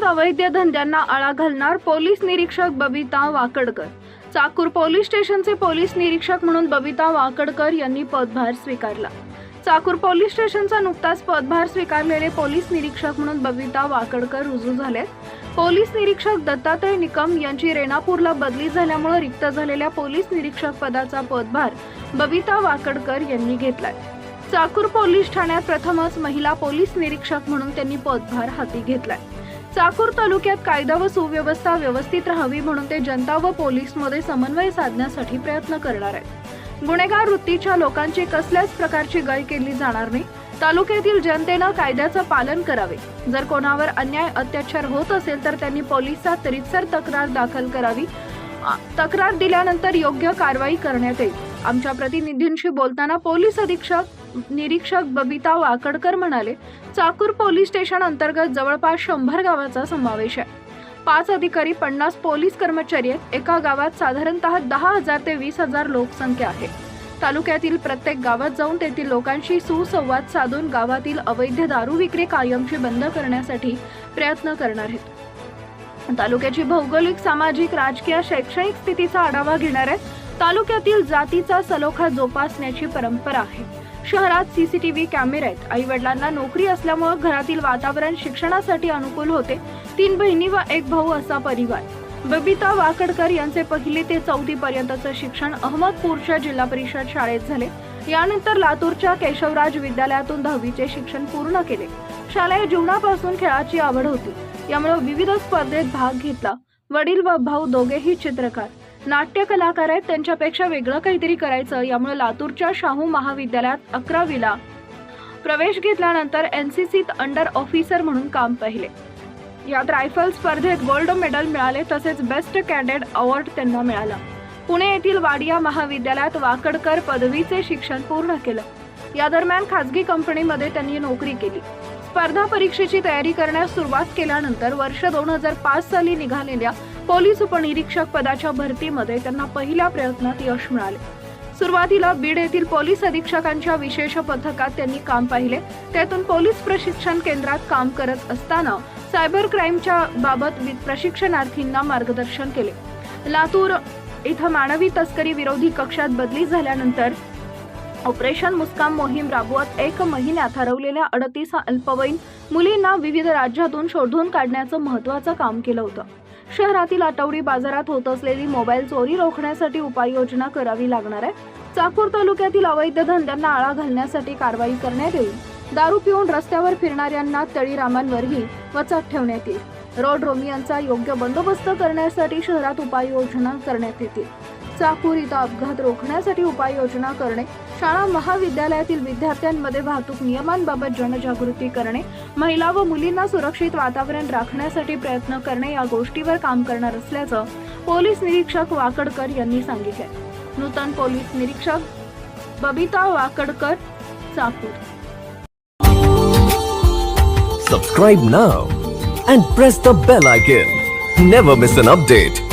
पुण्यात अवैध धंद्यांना आळा घालणार पोलीस निरीक्षक बबिता वाकडकर. चाकूर पोलीस स्टेशनचे पोलीस निरीक्षक म्हणून बबिता वाकडकर यांनी पदभार स्वीकारला. चाकूर पोलीस स्टेशनचा नुकताच पदभार स्वीकारलेले पोलीस निरीक्षक म्हणून बबिता वाकडकर रुजू झाले पोलीस निरीक्षक दत्तात्रय निकम यांची रेणापूरला बदली झाल्यामुळे रिक्त झालेल्या पोलीस निरीक्षक पदाचा पदभार बबिता वाकडकर यांनी घेतलाय. चाकूर पोलीस ठाण्यात प्रथमच महिला पोलीस निरीक्षक म्हणून त्यांनी पदभार हाती घेतलाय. चाकूर तालुक्यात कायदा व सुव्यवस्था व्यवस्थित राहावी म्हणून ते जनता व पोलीसमध्ये समन्वय साधण्यासाठी प्रयत्न करणार आहेत. गुन्हेगार वृत्तीच्या लोकांची कसल्याच प्रकारची गय केली जाणार नाही. तालुक्यातील जनतेनं कायद्याचं पालन करावे. जर कोणावर अन्याय अत्याचार होत असेल तर त्यांनी पोलिसात रितसर तक्रार दाखल करावी. तक्रार दिल्यानंतर योग्य कारवाई करण्यात येईल. आमच्या प्रतिनिधींशी बोलताना पोलीस अधीक्षक निरीक्षक बबिता वाकडकर म्हणाले चाकूर पोलीस स्टेशन अंतर्गत जवळपास शंभर गावाचा समावेश आहे. पाच अधिकारी पन्नास पोलीस कर्मचारी आहेत. एका गावात साधारणतः दहा हजार ते वीस हजार लोकसंख्या आहे. तालुक्यातील प्रत्येक गावात जाऊन तेथील लोकांशी सुसंवाद साधून गावातील अवैध दारू विक्री कायमची बंद करण्यासाठी प्रयत्न करणार आहेत. तालुक्याची भौगोलिक सामाजिक राजकीय शैक्षणिक स्थितीचा आढावा घेणार आहेत. तालुक्यातील जातीचा सलोखा जोपासण्याची परंपरा आहे. शहरात सीसीटीव्ही कॅमेरे आहेत. आई वडिलांना नोकरी असल्यामुळे घरातील वातावरण शिक्षणासाठी अनुकूल होते. तीन बहिणी व एक भाऊ असा परिवार. बबिता वाकडकर यांचे पहिले ते चौथी पर्यंतचं शिक्षण अहमदपूरच्या जिल्हा परिषद शाळेत झाले. यानंतर लातूरच्या केशवराज विद्यालयातून दहावीचे शिक्षण पूर्ण केले. शालेय जीवनापासून खेळाची आवड होती. यामुळे विविध स्पर्धेत भाग घेतला. वडील व भाऊ दोघेही चित्रकार. नाट्य कलाकार आहेत त्यांच्यापेक्षा वेगळं काहीतरी करायचं यामुळे लातूरच्या शाहू महाविद्यालयात अकरावीला प्रवेश घेतल्यानंतर एनसीसीत अंडर ऑफिसर म्हणून काम पाहिले. यात रायफल स्पर्धेत गोल्ड मेडल मिळाले तसेच बेस्ट कॅडेट अवॉर्ड त्यांना मिळाला. पुणे येथील वाडिया महाविद्यालयात वाकडकर पदवीचे शिक्षण पूर्ण केलं. या दरम्यान खासगी कंपनीमध्ये त्यांनी नोकरी केली. स्पर्धा परीक्षेची तयारी करण्यास सुरुवात केल्यानंतर वर्ष दोन हजार पाच साली निघालेल्या पोलीस उपनिरीक्षक पदाच्या भरतीमध्ये त्यांना पहिल्या प्रयत्नात यश मिळाले. सुरुवातीला बीड येथील पोलीस अधीक्षकांच्या विशेष पथकात त्यांनी काम पाहिले. त्यातून पोलीस प्रशिक्षण केंद्रात काम करत असताना सायबर क्राईमच्या बाबत वि- प्रशिक्षणार्थींना मार्गदर्शन केले. लातूर इथं मानवी तस्करी विरोधी कक्षात बदली झाल्यानंतर ऑपरेशन मुस्काम मोहीम राबवत एक महिन्यात हरवलेल्या अडतीस अल्पवयीन मुलींना विविध राज्यातून शोधून काढण्याचं महत्त्वाचं काम केलं होतं. शहरातील आठवडी बाजारात होत असलेली मोबाईल चोरी रोखण्यासाठी उपाययोजना करावी लागणार आहे. चाकूर तालुक्यातील अवैध धंद्यांना आळा घालण्यासाठी कारवाई करण्यात येईल. दारू पिऊन रस्त्यावर फिरणाऱ्यांना तळीरामांवरही वचक ठेवण्यात येईल. रोड रोमियांचा योग्य बंदोबस्त करण्यासाठी शहरात उपाययोजना करण्यात येतील. चाकूर इथं अपघात रोखण्यासाठी उपाययोजना करणे शाळा महाविद्यालयातील विद्यार्थ्यांमध्ये वाहतूक नियमांबाबत जनजागृती करणे महिला व मुलींना सुरक्षित वातावरण राखण्यासाठी प्रयत्न करणे या गोष्टीवर काम करणार असल्याचं पोलीस निरीक्षक वाकडकर यांनी सांगितले नूतन पोलीस निरीक्षक Babita Wakadkar Chakur Subscribe now and press the bell icon. Never miss an update.